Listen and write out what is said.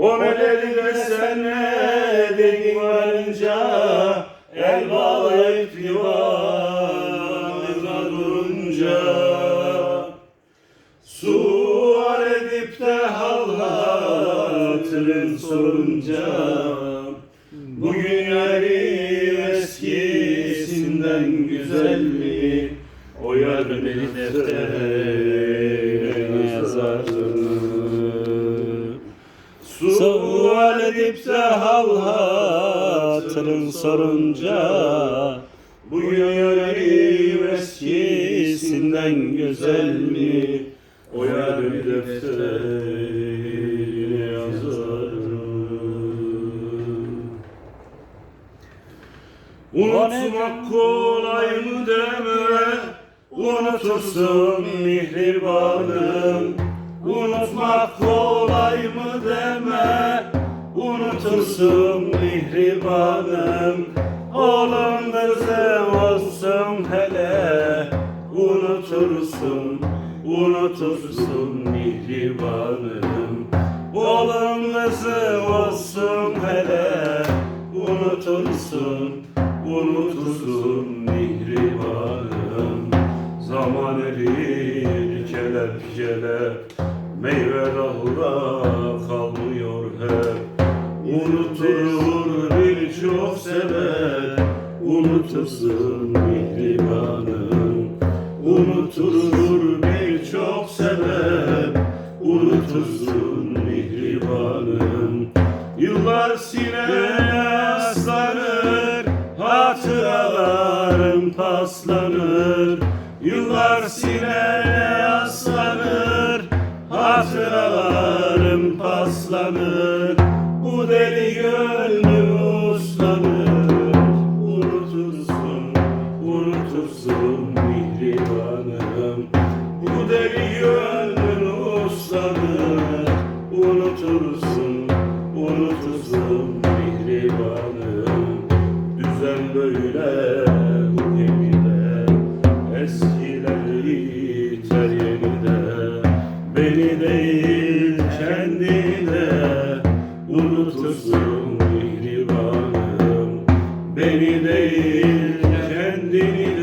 O neleri de sen ne dedin varınca El bağlayıp divanına durunca Sual edip de hal hatırın sorunca Bugün yarim eskisinden güzel mi? O yar beni Sual edip de hal hatırın sorunca Bugün yarim eskisinden güzel mi? O yar beni defterine yazardı Unutmak kolay mı deme Unutursun mihribanım Unutmak kolay mı deme? Unutursun mihribanım. Kızım olsun hele. Unutursun, unutursun mihribanım. Kızım olsun hele. Unutursun, unutursun mihribanım. Zaman erir kelepçelep Meyve rahura kalmıyor hep. Unutur birçok sebep Unutursun mihribanım. Unuturur birçok sebep Unutursun mihribanım. Yıllar siler yaslanır Hatıralarım paslanır. Yıllar yaslanır Hatıralarım paslanır Bu deli gönlüm uslanır. Unutursun, unutursun mihribanım. Bu deli gönlüm uslanır Unutursun, unutursun mihribanım. Düzen böyle Unutursun mihribanım Beni değil kendini